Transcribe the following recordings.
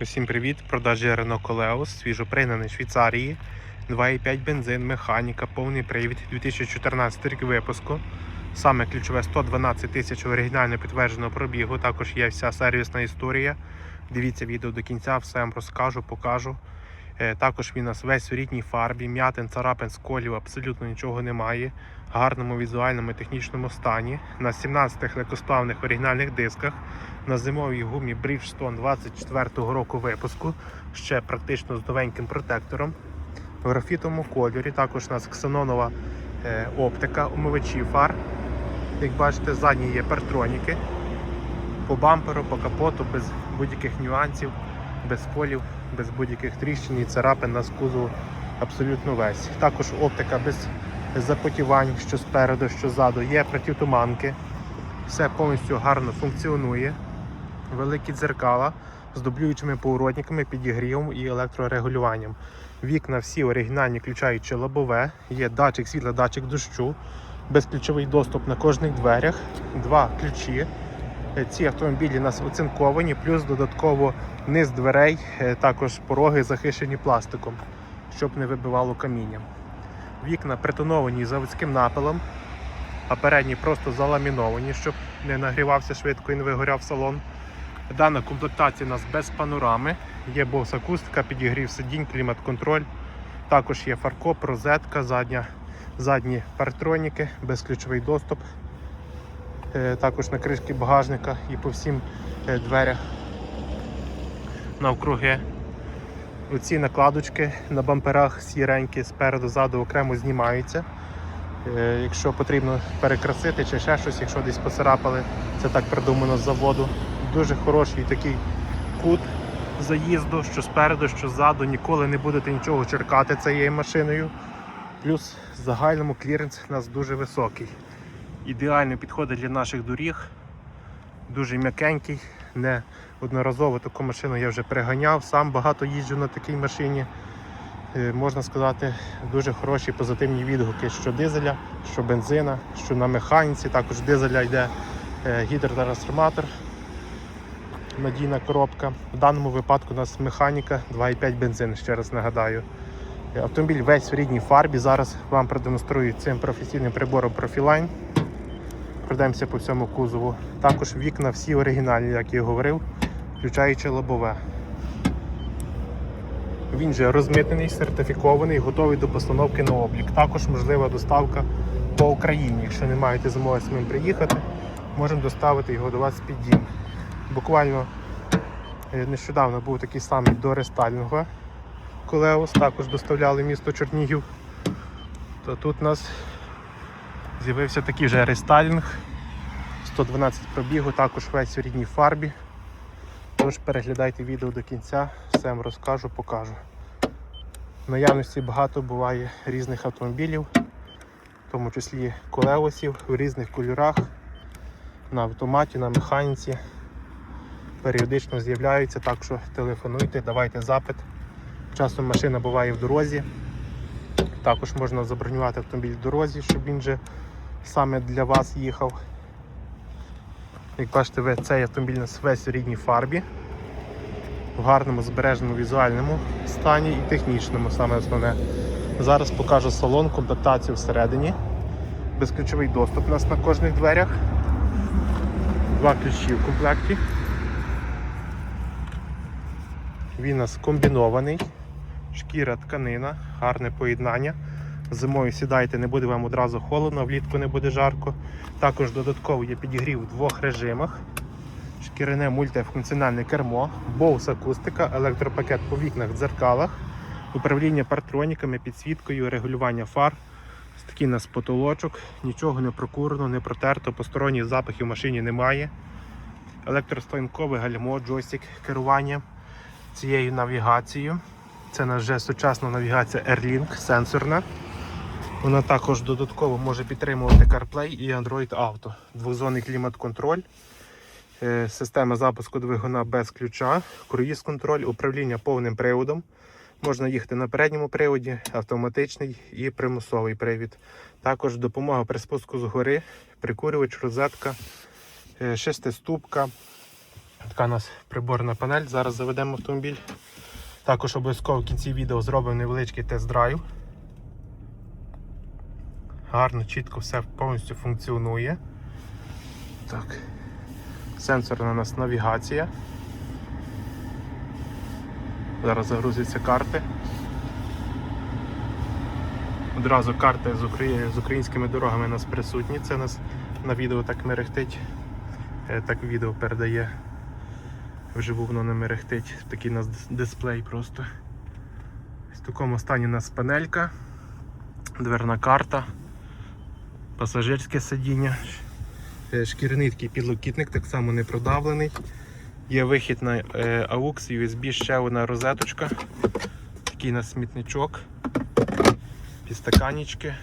Усім привіт! Продажі Renault Coleos, свіжопригнаний Швейцарії, 2,5 бензин, механіка, повний привід, 2014 рік випуску. Саме ключове 112 тисяч оригінально підтвердженого пробігу. Також є вся сервісна історія. Дивіться відео до кінця, все вам розкажу, покажу. Е, Також він у нас весь у рідній фарбі, м'ятин, царапин, сколів, абсолютно нічого немає. В гарному візуальному і технічному стані. На 17-х легкосплавних оригінальних дисках на зимовій гумі Bridgestone 24-го року випуску, ще практично з новеньким протектором. В графітовому кольорі також у нас ксенонова е, оптика, умивачі фар. Як бачите, задні є партроніки. По бамперу, по капоту, без будь-яких нюансів, без фолів, без будь-яких тріщин і царапин на кузову абсолютно весь. Також оптика без запотівань, що спереду, що ззаду. Є протитуманки. Все повністю гарно функціонує великі дзеркала з дублюючими поворотниками, підігрівом і електрорегулюванням. Вікна всі оригінальні, включаючи лобове, є датчик світла, датчик дощу, безключовий доступ на кожних дверях, два ключі. Е, Ці автомобілі у нас оцинковані, плюс додатково низ дверей, е, також пороги захищені пластиком, щоб не вибивало каміння. Вікна притоновані заводським напилом, а передні просто заламіновані, щоб не нагрівався швидко і не вигоряв салон. Дана комплектація у нас без панорами. Є бос акустика, підігрів сидінь, клімат-контроль. Також є фаркоп, розетка, задня, задні партроніки, безключовий доступ. Е, Також на кришки багажника і по всім е, дверях навкруги. Оці накладочки на бамперах сіренькі спереду, ззаду окремо знімаються. Е, Якщо потрібно перекрасити чи ще щось, якщо десь поцарапали, це так придумано з заводу. Дуже хороший такий кут заїзду, що спереду, що ззаду, ніколи не будете нічого черкати цією машиною. Плюс в загальному кліренс у нас дуже високий. Ідеально підходить для наших доріг. Дуже м'якенький. Не одноразово таку машину я вже приганяв, сам багато їжджу на такій машині. Е, Можна сказати, дуже хороші позитивні відгуки що дизеля, що бензина, що на механіці. Також дизеля йде е, гідротрансформатор, надійна коробка. В даному випадку у нас механіка 2,5 бензин, ще раз нагадаю. Автомобіль весь в рідній фарбі. Зараз вам продемонструю цим професійним прибором Profiline. Пройдемося по всьому кузову. Також вікна всі оригінальні, як я говорив, включаючи лобове. Він же розмитнений, сертифікований, готовий до постановки на облік. Також можлива доставка по Україні. Якщо не маєте змоги самим приїхати, можемо доставити його до вас під дім. Буквально е, нещодавно був такий самий до рестайлінга Колеос, також доставляли місто Чернігів. То тут нас з'явився такий вже рестайлінг. 112 пробігу, також весь у рідній фарбі. Тож переглядайте відео до кінця, все вам розкажу, покажу. В наявності багато буває різних автомобілів, в тому числі колеосів в різних кольорах, на автоматі, на механіці. Періодично з'являються, так що телефонуйте, давайте запит. Часом машина буває в дорозі. Також можна забронювати автомобіль в дорозі, щоб він же саме для вас їхав. Як бачите, цей автомобіль у нас весь у рідній фарбі, в гарному збереженому візуальному стані і технічному, саме основне. Зараз покажу салон, комплектацію всередині. Безключовий доступ у нас на кожних дверях. Два ключі в комплекті. Він у нас комбінований, шкіра тканина, гарне поєднання. Зимою сідайте, не буде вам одразу холодно, влітку не буде жарко. Також додатково є підігрів в двох режимах. Шкіряне мультифункціональне кермо, боус акустика, електропакет по вікнах, дзеркалах, управління партроніками, підсвіткою, регулювання фар. Ось Такий у нас потолочок, нічого не прокурено, не протерто, посторонніх запахів в машині немає. Електростоянкове гальмо, джойстик керування цією навігацією. Це на вже сучасна навігація Airlink, сенсорна. Вона також додатково може підтримувати CarPlay і Android Auto. Двозонний клімат-контроль, е, система запуску двигуна без ключа, круїз-контроль, управління повним приводом. Можна їхати на передньому приводі, автоматичний і примусовий привід. Також допомога при спуску з гори, прикурювач, розетка, е, шестиступка, Така у нас приборна панель. Зараз заведемо автомобіль. Також обов'язково в кінці відео зробимо невеличкий тест-драйв. Гарно, чітко все повністю функціонує. Так. Сенсорна у нас навігація. Зараз загрузяться карти. Одразу карти з, Украї... з українськими дорогами у нас присутні. Це у нас на відео так мерехтить. Е, Так відео передає. Вживу воно не мерехтить. Такий у нас дисплей просто. В такому стані у нас панелька, дверна карта, пасажирське сидіння, Е, шкіряний такий підлокітник, так само не продавлений. Є вихід на е, AUX, USB, ще одна розеточка. Такий у смітничок, підстаканічки.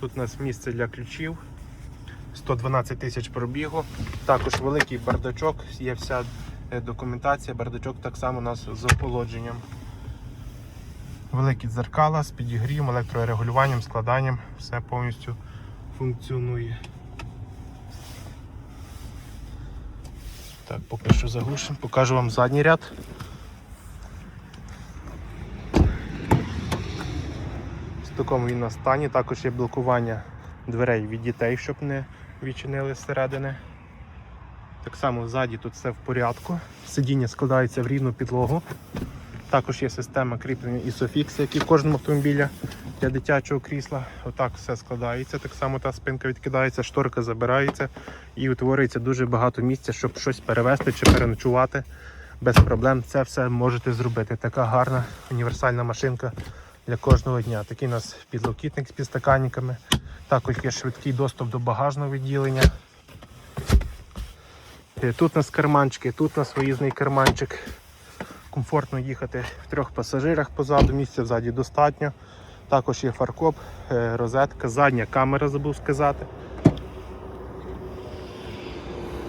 Тут у нас місце для ключів. 112 тисяч пробігу. Також великий бардачок, є вся е, документація. Бардачок так само у нас з охолодженням. Великі дзеркала з підігрівом, електрорегулюванням, складанням, все повністю функціонує. Так, поки що заглушимо, покажу вам задній ряд. В такому він на стані. Також є блокування дверей від дітей, щоб не відчинили зсередини. Так само ззаді тут все в порядку. Сидіння складається в рівну підлогу. Також є система кріплення Isofix, як і в кожному автомобілі для дитячого крісла. Отак все складається. Так само та спинка відкидається, шторка забирається і утворюється дуже багато місця, щоб щось перевезти чи переночувати. Без проблем це все можете зробити. Така гарна універсальна машинка для кожного дня. Такий у нас підлокітник з підстаканниками. Також є швидкий доступ до багажного відділення. Е, Тут у нас карманчики, тут у нас виїзний карманчик. Комфортно їхати в трьох пасажирах позаду, місця взаді достатньо. Також є фаркоп, е, розетка, задня камера, забув сказати.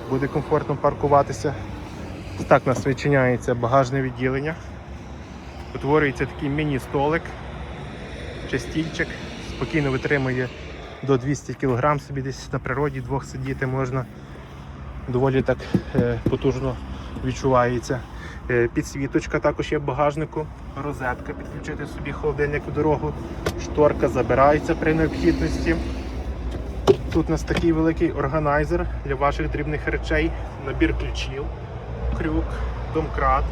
Буде комфортно паркуватися. Так нас відчиняється багажне відділення. Утворюється такий міні-столик чи стільчик, спокійно витримує до 200 кг, собі десь на природі двох сидіти можна. Доволі так е, потужно відчувається. Е, Підсвіточка також є в багажнику, розетка, підключити собі холодильник в дорогу, шторка забирається при необхідності. Тут у нас такий великий органайзер для ваших дрібних речей, набір ключів, крюк, домкрат,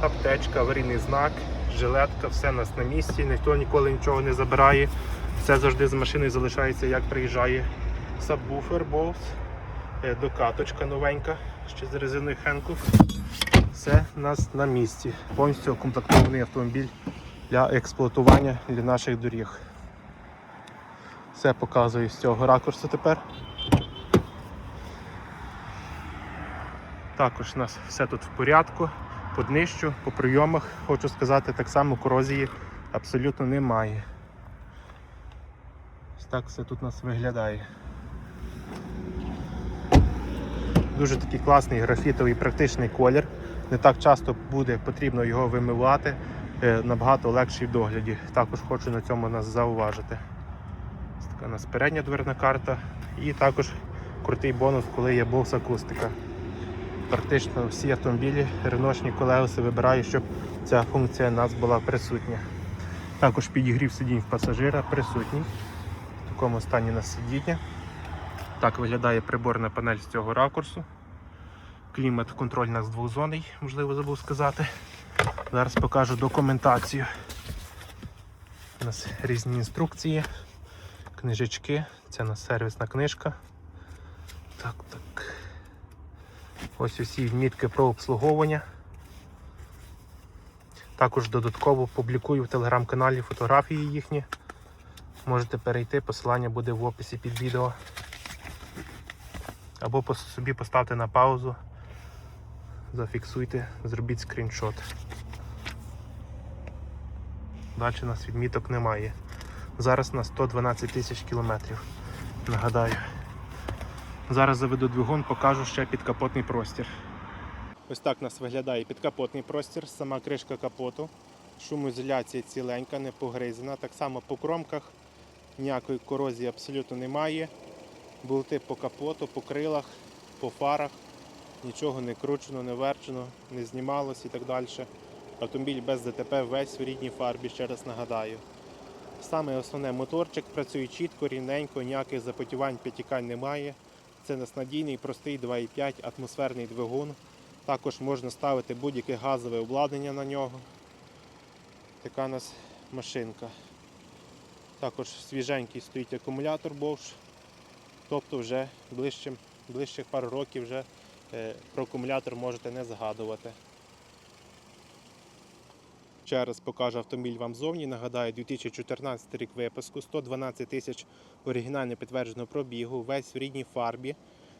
аптечка, аварійний знак, жилетка, все у нас на місці, ніхто ніколи нічого не забирає. Все завжди з машиною залишається, як приїжджає. Сабвуфер Bose, е, докаточка новенька, ще з резиною Хенкук. Все у нас на місці. Повністю укомплектований автомобіль для експлуатування для наших доріг. Все показую з цього ракурсу тепер. Також у нас все тут в порядку, по днищу, по прийомах, хочу сказати, так само корозії абсолютно немає. Ось так все тут у нас виглядає. Дуже такий класний графітовий практичний колір. Не так часто буде потрібно його вимивати, е, набагато легший в догляді. Також хочу на цьому нас зауважити. Ось така у нас передня дверна карта і також крутий бонус, коли є бокс акустика. Практично всі автомобілі реношні колеси вибирають, щоб ця функція у нас була присутня. Також підігрів сидінь в пасажира присутній. В такому стані на сидіння. Так виглядає приборна панель з цього ракурсу. Клімат у нас двохзонний, можливо, забув сказати. Зараз покажу документацію. У нас різні інструкції, книжечки, це у нас сервісна книжка. Так, так. Ось усі відмітки про обслуговування. Також додатково публікую в телеграм-каналі фотографії їхні. Можете перейти, посилання буде в описі під відео. Або собі поставте на паузу, зафіксуйте, зробіть скріншот. Далі у нас відміток немає. Зараз на 112 тисяч кілометрів. Нагадаю. Зараз заведу двигун, покажу ще підкапотний простір. Ось так у нас виглядає підкапотний простір, сама кришка капоту. Шумоізоляція ціленька, не погризена. Так само по кромках ніякої корозії абсолютно немає. Болти по капоту, по крилах, по фарах. Нічого не кручено, не верчено, не знімалось і так далі. Автомобіль без ДТП весь в рідній фарбі, ще раз нагадаю. Саме основне моторчик працює чітко, рівненько, ніяких запотівань, підтікань немає. Це нас надійний, простий 2,5 атмосферний двигун. Також можна ставити будь-яке газове обладнання на нього. Така у нас машинка. Також свіженький стоїть акумулятор Bosch. Тобто вже ближче, ближчих пару років вже про акумулятор можете не згадувати. Ще раз покажу автомобіль вам зовні. Нагадаю, 2014 рік випуску, 112 тисяч оригінально підтвердженого пробігу, весь в рідній фарбі,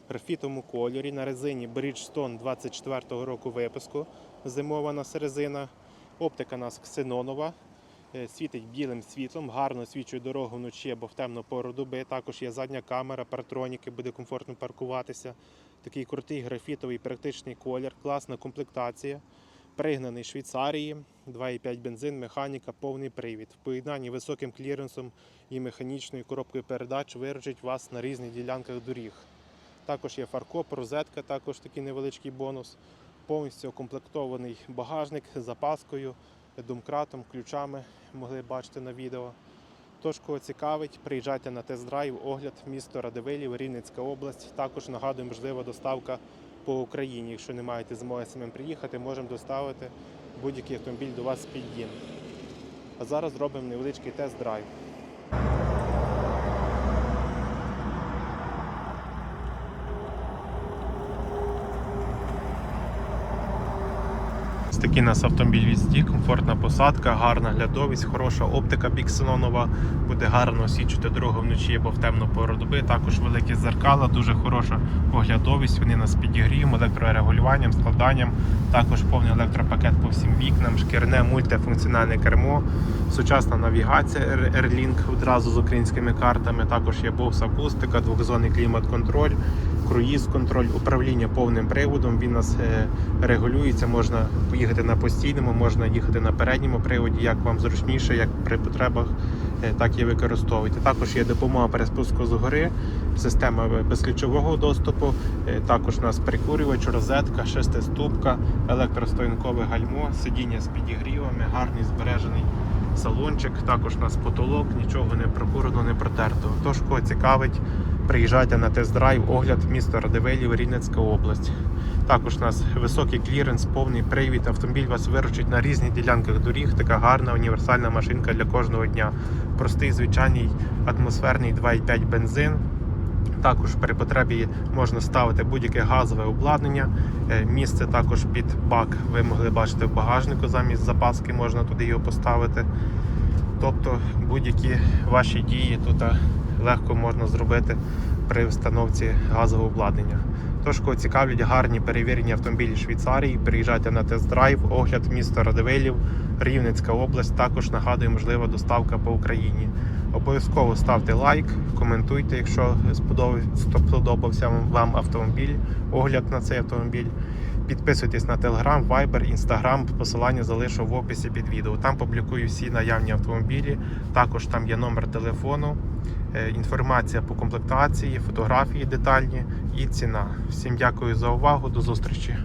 графітовому кольорі, на резині Bridgestone 24 року випуску, зимова нас резина. Оптика нас ксенонова, е, світить білим світлом, гарно освічує дорогу вночі або в темну пору доби. Також є задня камера, партроніки, буде комфортно паркуватися. Такий крутий графітовий практичний колір, класна комплектація. Пригнаний Швейцарії, 2,5 бензин, механіка, повний привід. В поєднанні високим кліренсом і механічною коробкою передач виручить вас на різних ділянках доріг. Також є фаркоп, розетка, також такий невеличкий бонус. Повністю укомплектований багажник з запаскою, домкратом, ключами могли бачити на відео. Тож, кого цікавить, приїжджайте на тест-драйв, огляд місто Радивилів, Рівненська область. Також нагадую, можлива доставка по Україні. Якщо не маєте змоги самим приїхати, можемо доставити будь-який автомобіль до вас під дім. А зараз зробимо невеличкий тест-драйв. Такий нас автомобіль візді, комфортна посадка, гарна глядовість, хороша оптика біксенонова, буде гарно освічувати дорогу вночі або в темну пору доби. Також великі зеркала, дуже хороша оглядовість. Вони нас підігріємо, електрорегулюванням, складанням. Також повний електропакет по всім вікнам, шкірне мультифункціональне кермо, сучасна навігація Airlink одразу з українськими картами. Також є Bose акустика, двохзонний клімат-контроль круїз-контроль, управління повним приводом. Він нас е, регулюється. Можна поїхати на постійному, можна їхати на передньому приводі, як вам зручніше, як при потребах, е, так і використовуйте. Також є допомога при спуску з гори, система безключового доступу. е, Також у нас прикурювач, розетка, шестиступка, електростоянкове гальмо, сидіння з підігрівами, гарний збережений. Салончик, також у нас потолок, нічого не прокурено, не протерто. Тож, кого цікавить, приїжджайте на тест-драйв, огляд міста Радивилів, Рівненська область. Також у нас високий кліренс, повний привід. Автомобіль вас виручить на різних ділянках доріг. Така гарна універсальна машинка для кожного дня. Простий звичайний атмосферний 2,5 бензин. Також при потребі можна ставити будь-яке газове обладнання. Е, Місце також під бак ви могли бачити в багажнику замість запаски, можна туди його поставити. Тобто будь-які ваші дії тут е, легко можна зробити при встановці газового обладнання. Тож, кого цікавлять гарні перевірені автомобілі Швейцарії, приїжджайте на тест-драйв, огляд міста Радивилів, Рівненська область. Також нагадую, можлива доставка по Україні. Обов'язково ставте лайк, коментуйте, якщо сподобався, вам автомобіль, огляд на цей автомобіль. Підписуйтесь на Telegram, Viber, Instagram, посилання залишу в описі під відео. Там публікую всі наявні автомобілі. Також там є номер телефону, інформація по комплектації, фотографії детальні і ціна. Всім дякую за увагу, до зустрічі.